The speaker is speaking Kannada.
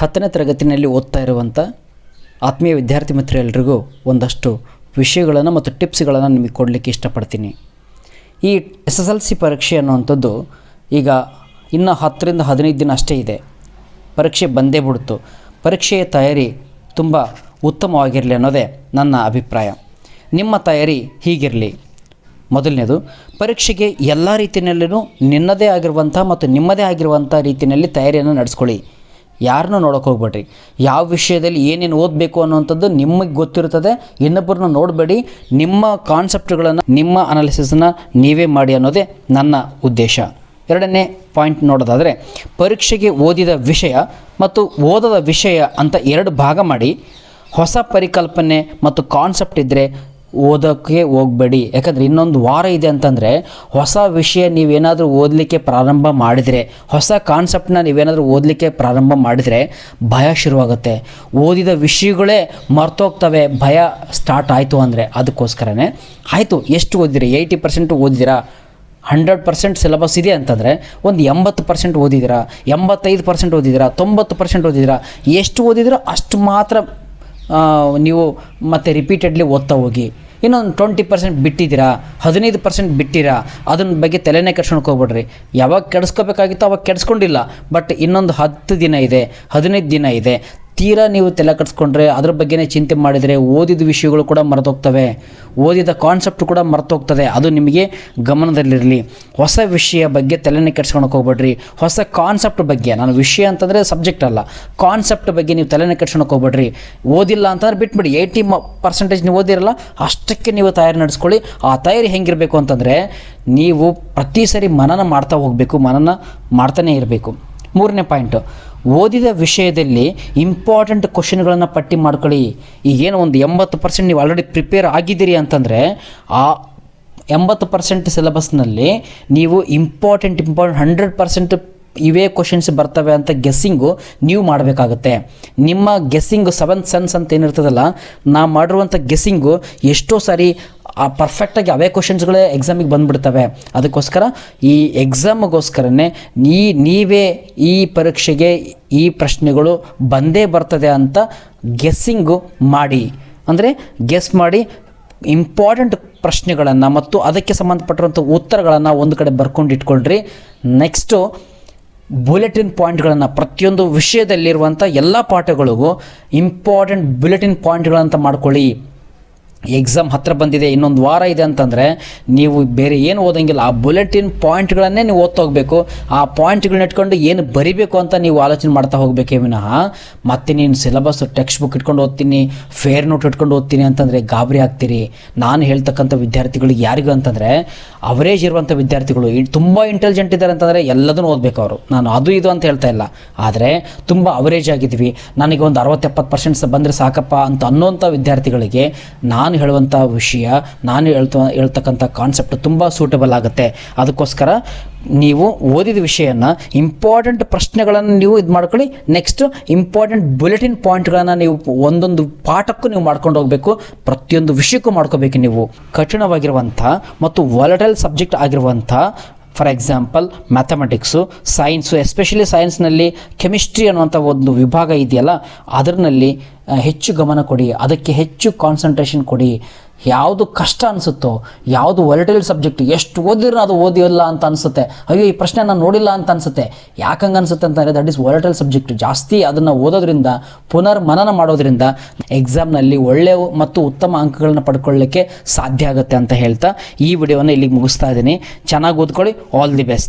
ಹತ್ತನೇ ತರಗತಿನಲ್ಲಿ ಓದ್ತಾ ಇರುವಂಥ ಆತ್ಮೀಯ ವಿದ್ಯಾರ್ಥಿ ಮಿತ್ರರೆಲ್ಲರಿಗೂ ಒಂದಷ್ಟು ವಿಷಯಗಳನ್ನು ಮತ್ತು ಟಿಪ್ಸ್ಗಳನ್ನು ನಿಮಗೆ ಕೊಡಲಿಕ್ಕೆ ಇಷ್ಟಪಡ್ತೀನಿ. ಈ ಎಸ್ ಎಸ್ ಎಲ್ ಸಿ ಪರೀಕ್ಷೆ ಅನ್ನುವಂಥದ್ದು ಈಗ ಇನ್ನು ಹತ್ತರಿಂದ ಹದಿನೈದು ದಿನ ಅಷ್ಟೇ ಇದೆ. ಪರೀಕ್ಷೆ ಬಂದೇ ಬಿಡ್ತು. ಪರೀಕ್ಷೆಯ ತಯಾರಿ ತುಂಬ ಉತ್ತಮವಾಗಿರಲಿ ಅನ್ನೋದೇ ನನ್ನ ಅಭಿಪ್ರಾಯ. ನಿಮ್ಮ ತಯಾರಿ ಹೀಗಿರಲಿ. ಮೊದಲನೇದು, ಪರೀಕ್ಷೆಗೆ ಎಲ್ಲ ರೀತಿಯಲ್ಲೂ ನಿನ್ನದೇ ಆಗಿರುವಂಥ ಮತ್ತು ನಿಮ್ಮದೇ ಆಗಿರುವಂಥ ರೀತಿಯಲ್ಲಿ ತಯಾರಿಯನ್ನು ನಡೆಸ್ಕೊಳ್ಳಿ. ಯಾರನ್ನೂ ನೋಡೋಕೆ ಹೋಗ್ಬೇಡ್ರಿ. ಯಾವ ವಿಷಯದಲ್ಲಿ ಏನೇನು ಓದಬೇಕು ಅನ್ನುವಂಥದ್ದು ನಿಮಗೆ ಗೊತ್ತಿರುತ್ತದೆ. ಇನ್ನೊಬ್ಬರನ್ನ ನೋಡಬೇಡಿ. ನಿಮ್ಮ ಕಾನ್ಸೆಪ್ಟ್ಗಳನ್ನು ನಿಮ್ಮ ಅನಾಲಿಸಿಸನ್ನು ನೀವೇ ಮಾಡಿ ಅನ್ನೋದೇ ನನ್ನ ಉದ್ದೇಶ. ಎರಡನೇ ಪಾಯಿಂಟ್ ನೋಡೋದಾದರೆ, ಪರೀಕ್ಷೆಗೆ ಓದಿದ ವಿಷಯ ಮತ್ತು ಓದದ ವಿಷಯ ಅಂತ ಎರಡು ಭಾಗ ಮಾಡಿ, ಹೊಸ ಪರಿಕಲ್ಪನೆ ಮತ್ತು ಕಾನ್ಸೆಪ್ಟ್ ಇದ್ದರೆ ಓದೋಕ್ಕೆ ಹೋಗಬೇಡಿ. ಯಾಕಂದರೆ ಇನ್ನೊಂದು ವಾರ ಇದೆ ಅಂತಂದರೆ ಹೊಸ ವಿಷಯ ನೀವೇನಾದರೂ ಓದಲಿಕ್ಕೆ ಪ್ರಾರಂಭ ಮಾಡಿದರೆ, ಹೊಸ ಕಾನ್ಸೆಪ್ಟನ್ನ ನೀವೇನಾದರೂ ಓದಲಿಕ್ಕೆ ಪ್ರಾರಂಭ ಮಾಡಿದರೆ ಭಯ ಶುರುವಾಗುತ್ತೆ. ಓದಿದ ವಿಷಯಗಳೇ ಮರ್ತೋಗ್ತವೆ, ಭಯ ಸ್ಟಾರ್ಟ್ ಆಯಿತು ಅಂದರೆ ಅದಕ್ಕೋಸ್ಕರನೇ. ಆಯಿತು, ಎಷ್ಟು ಓದಿದಿರಿ? ಏಯ್ಟಿ ಪರ್ಸೆಂಟ್ ಓದಿದಿರಾ? ಹಂಡ್ರೆಡ್ ಪರ್ಸೆಂಟ್ ಸಿಲೆಬಸ್ ಇದೆ ಅಂತಂದರೆ ಒಂದು ಎಂಬತ್ತು ಪರ್ಸೆಂಟ್ ಓದಿದಿರಾ? ಎಂಬತ್ತೈದು ಪರ್ಸೆಂಟ್ ಓದಿದಿರಾ? ತೊಂಬತ್ತು ಪರ್ಸೆಂಟ್ ಓದಿದಿರಾ? ಎಷ್ಟು ಓದಿದಿರೋ ಅಷ್ಟು ಮಾತ್ರ ನೀವು ಮತ್ತೆ ರಿಪೀಟೆಡ್ಲಿ ಓದ್ತಾ ಹೋಗಿ. ಇನ್ನೊಂದು ಟ್ವೆಂಟಿ ಪರ್ಸೆಂಟ್ ಬಿಟ್ಟಿದ್ದೀರಾ? ಹದಿನೈದು ಪರ್ಸೆಂಟ್ ಬಿಟ್ಟಿರಾ? ಅದನ್ನ ಬಗ್ಗೆ ತಲೆನೇ ಕೆಡ್ಸ್ಕೊಂಡು ಹೋಗ್ಬೇಡ್ರಿ. ಯಾವಾಗ ಕೆಡಿಸ್ಕೋಬೇಕಾಗಿತ್ತು ಅವಾಗ ಕೆಡಿಸ್ಕೊಂಡಿಲ್ಲ. ಬಟ್ ಇನ್ನೊಂದು ಹತ್ತು ದಿನ ಇದೆ, ಹದಿನೈದು ದಿನ ಇದೆ. ತೀರಾ ನೀವು ತಲೆ ಕಟ್ಸ್ಕೊಂಡ್ರೆ ಅದ್ರ ಬಗ್ಗೆನೇ ಚಿಂತೆ ಮಾಡಿದರೆ ಓದಿದ ವಿಷಯಗಳು ಕೂಡ ಮರೆತೋಗ್ತವೆ. ಓದಿದ ಕಾನ್ಸೆಪ್ಟ್ ಕೂಡ ಮರೆತೋಗ್ತದೆ. ಅದು ನಿಮಗೆ ಗಮನದಲ್ಲಿರಲಿ. ಹೊಸ ವಿಷಯ ಬಗ್ಗೆ ತಲೆನೇ ಕೆಡ್ಸ್ಕೊಳಕ್ಕೆ ಹೋಗ್ಬೇಡ್ರಿ. ಹೊಸ ಕಾನ್ಸೆಪ್ಟ್ ಬಗ್ಗೆ. ನಾನು ವಿಷಯ ಅಂತಂದರೆ ಸಬ್ಜೆಕ್ಟ್ ಅಲ್ಲ. ಕಾನ್ಸೆಪ್ಟ್ ಬಗ್ಗೆ ನೀವು ತಲೆನೇ ಕೆಡ್ಸ್ಕೊಳಕ್ಕೆ ಹೋಗ್ಬೇಡ್ರಿ. ಓದಿಲ್ಲ ಅಂತಂದ್ರೆ ಬಿಟ್ಬಿಡಿ. ಏಯ್ಟಿ ಮ ಪರ್ಸೆಂಟೇಜ್ ನೀವು ಓದಿರಲ್ಲ, ಅಷ್ಟಕ್ಕೆ ನೀವು ತಯಾರಿ ನಡೆಸ್ಕೊಳ್ಳಿ. ಆ ತಯಾರಿ ಹೆಂಗಿರಬೇಕು ಅಂತಂದರೆ ನೀವು ಪ್ರತಿ ಸರಿ ಮನನ ಮಾಡ್ತಾ ಹೋಗಬೇಕು. ಮನನ ಮಾಡ್ತಾನೇ ಇರಬೇಕು. ಮೂರನೇ ಪಾಯಿಂಟು ಓದಿದ ವಿಷಯದಲ್ಲಿ ಇಂಪಾರ್ಟೆಂಟ್ ಕ್ವಶನ್ಗಳನ್ನು ಪಟ್ಟಿ ಮಾಡ್ಕೊಳ್ಳಿ. ಈಗೇನು ಒಂದು ಎಂಬತ್ತು ಪರ್ಸೆಂಟ್ ನೀವು ಆಲ್ರೆಡಿ ಪ್ರಿಪೇರ್ ಆಗಿದ್ದೀರಿ ಅಂತಂದರೆ, ಆ ಎಂಬತ್ತು ಪರ್ಸೆಂಟ್ ಸಿಲೆಬಸ್ನಲ್ಲಿ ನೀವು ಇಂಪಾರ್ಟೆಂಟ್ ಇಂಪಾರ್ಟೆಂಟ್ ಹಂಡ್ರೆಡ್ ಪರ್ಸೆಂಟ್ ಇವೇ ಕ್ವಶನ್ಸ್ ಬರ್ತವೆ ಅಂತ ಗೆಸ್ಸಿಂಗು ನೀವು ಮಾಡಬೇಕಾಗುತ್ತೆ. ನಿಮ್ಮ ಗೆಸ್ಸಿಂಗು ಸೆವೆಂತ್ ಸೆನ್ಸ್ ಅಂತ ಏನಿರ್ತದಲ್ಲ, ನಾ ಮಾಡಿರುವಂಥ ಗೆಸ್ಸಿಂಗು ಎಷ್ಟೋ ಸಾರಿ ಆ ಪರ್ಫೆಕ್ಟಾಗಿ ಅವೇ ಕ್ವಶನ್ಸ್ಗಳೇ ಎಕ್ಸಾಮಿಗೆ ಬಂದುಬಿಡ್ತವೆ. ಅದಕ್ಕೋಸ್ಕರ ಈ ಎಕ್ಸಾಮ್ಗೋಸ್ಕರನೇ ನೀ, ನೀವೇ ಈ ಪರೀಕ್ಷೆಗೆ ಈ ಪ್ರಶ್ನೆಗಳು ಬಂದೇ ಬರ್ತದೆ ಅಂತ ಗೆಸ್ಸಿಂಗು ಮಾಡಿ. ಅಂದರೆ ಗೆಸ್ ಮಾಡಿ ಇಂಪಾರ್ಟೆಂಟ್ ಪ್ರಶ್ನೆಗಳನ್ನು ಮತ್ತು ಅದಕ್ಕೆ ಸಂಬಂಧಪಟ್ಟಿರುವಂಥ ಉತ್ತರಗಳನ್ನು ಒಂದು ಕಡೆ ಬರ್ಕೊಂಡು ಇಟ್ಕೊಳ್ರಿ. ನೆಕ್ಸ್ಟು ಬುಲೆಟಿನ್ ಪಾಯಿಂಟ್ಗಳನ್ನು ಪ್ರತಿಯೊಂದು ವಿಷಯದಲ್ಲಿರುವಂಥ ಎಲ್ಲ ಪಾಠಗಳಿಗೂ ಇಂಪಾರ್ಟೆಂಟ್ ಬುಲೆಟಿನ್ ಪಾಯಿಂಟ್ಗಳಂತ ಮಾಡ್ಕೊಳ್ಳಿ. ಎಕ್ಸಾಮ್ ಹತ್ತಿರ ಬಂದಿದೆ, ಇನ್ನೊಂದು ವಾರ ಇದೆ ಅಂತಂದರೆ ನೀವು ಬೇರೆ ಏನು ಓದಂಗಿಲ್ಲ. ಆ ಬುಲೆಟಿನ್ ಪಾಯಿಂಟ್ಗಳನ್ನೇ ನೀವು ಓದ್ತಾ ಹೋಗಬೇಕು. ಆ ಪಾಯಿಂಟ್ಗಳನ್ನ ಇಟ್ಕೊಂಡು ಏನು ಬರಿಬೇಕು ಅಂತ ನೀವು ಆಲೋಚನೆ ಮಾಡ್ತಾ ಹೋಗಬೇಕೇ ವಿನಃ, ಮತ್ತೆ ನೀನು ಸಿಲೆಬಸ್ ಟೆಕ್ಸ್ಟ್ ಬುಕ್ ಇಟ್ಕೊಂಡು ಓದ್ತೀನಿ ಫೇರ್ ನೋಟ್ ಇಟ್ಕೊಂಡು ಓದ್ತೀನಿ ಅಂತಂದರೆ ಗಾಬರಿ ಆಗ್ತೀರಿ. ನಾನು ಹೇಳ್ತಕ್ಕಂಥ ವಿದ್ಯಾರ್ಥಿಗಳಿಗೆ ಯಾರಿಗೂ ಅಂತಂದರೆ ಅವರೇಜ್ ಇರುವಂಥ ವಿದ್ಯಾರ್ಥಿಗಳು ತುಂಬ ಇಂಟೆಲಿಜೆಂಟ್ ಇದ್ದಾರೆ ಅಂತಂದರೆ ಎಲ್ಲದನ್ನೂ ಓದಬೇಕು ಅವರು. ನಾನು ಅದು ಇದು ಅಂತ ಹೇಳ್ತಾ ಇಲ್ಲ. ಆದರೆ ತುಂಬ ಅವರೇಜ್ ಆಗಿದ್ವಿ. ನನಗೆ ಒಂದು ಅರವತ್ತೆಪ್ಪತ್ತು ಪರ್ಸೆಂಟ್ಸ್ ಬಂದರೆ ಸಾಕಪ್ಪ ಅಂತ ಅನ್ನೋಂಥ ವಿದ್ಯಾರ್ಥಿಗಳಿಗೆ ನಾನು ಹೇಳುವಂಥ ವಿಷಯ, ನಾನು ಹೇಳ್ತ ಹೇಳ್ತಕ್ಕಂಥ ಕಾನ್ಸೆಪ್ಟ್ ತುಂಬ ಸೂಟಬಲ್ ಆಗುತ್ತೆ. ಅದಕ್ಕೋಸ್ಕರ ನೀವು ಓದಿದ ವಿಷಯನ ಇಂಪಾರ್ಟೆಂಟ್ ಪ್ರಶ್ನೆಗಳನ್ನು ನೀವು ಇದು ಮಾಡ್ಕೊಳ್ಳಿ. ನೆಕ್ಸ್ಟ್ ಇಂಪಾರ್ಟೆಂಟ್ ಬುಲೆಟಿನ್ ಪಾಯಿಂಟ್ಗಳನ್ನು ನೀವು ಒಂದೊಂದು ಪಾಠಕ್ಕೂ ನೀವು ಮಾಡ್ಕೊಂಡು ಹೋಗಬೇಕು. ಪ್ರತಿಯೊಂದು ವಿಷಯಕ್ಕೂ ಮಾಡ್ಕೋಬೇಕು ನೀವು. ಕಠಿಣವಾಗಿರುವಂಥ ಮತ್ತು ವಾಲಟೈಲ್ ಸಬ್ಜೆಕ್ಟ್ ಆಗಿರುವಂಥ for example mathematics science especially ಸೈನ್ಸ್ನಲ್ಲಿ chemistry ಅನ್ನುವಂಥ ಒಂದು ವಿಭಾಗ ಇದೆಯಲ್ಲ ಅದರಲ್ಲಿ ಹೆಚ್ಚು ಗಮನ ಕೊಡಿ, ಅದಕ್ಕೆ ಹೆಚ್ಚು ಕಾನ್ಸಂಟ್ರೇಷನ್ ಕೊಡಿ. ಯಾವುದು ಕಷ್ಟ ಅನಿಸುತ್ತೋ, ಯಾವುದು ಒಲಿಟೈಲ್ ಸಬ್ಜೆಕ್ಟ್ ಎಷ್ಟು ಓದಿರೋ ಅದು ಓದಿಲ್ಲ ಅಂತ ಅನಿಸುತ್ತೆ. ಅಯ್ಯೋ, ಈ ಪ್ರಶ್ನೆ ನಾನು ನೋಡಿಲ್ಲ ಅಂತ ಅನಿಸುತ್ತೆ. ಯಾಕಂಗೆ ಅನಿಸುತ್ತೆ ಅಂತಂದರೆ ದಟ್ ಈಸ್ ಒಲಿಟೈಲ್ ಸಬ್ಜೆಕ್ಟ್ ಜಾಸ್ತಿ ಅದನ್ನು ಓದೋದ್ರಿಂದ ಪುನರ್ ಮನನ ಮಾಡೋದ್ರಿಂದ ಎಕ್ಸಾಮ್ನಲ್ಲಿ ಒಳ್ಳೆಯ ಮತ್ತು ಉತ್ತಮ ಅಂಕಗಳನ್ನ ಪಡ್ಕೊಳ್ಳಿಕ್ಕೆ ಸಾಧ್ಯ ಆಗುತ್ತೆ ಅಂತ ಹೇಳ್ತಾ ಈ ವಿಡಿಯೋನ ಇಲ್ಲಿಗೆ ಮುಗಿಸ್ತಾ ಇದ್ದೀನಿ. ಚೆನ್ನಾಗಿ ಓದ್ಕೊಳ್ಳಿ. All the best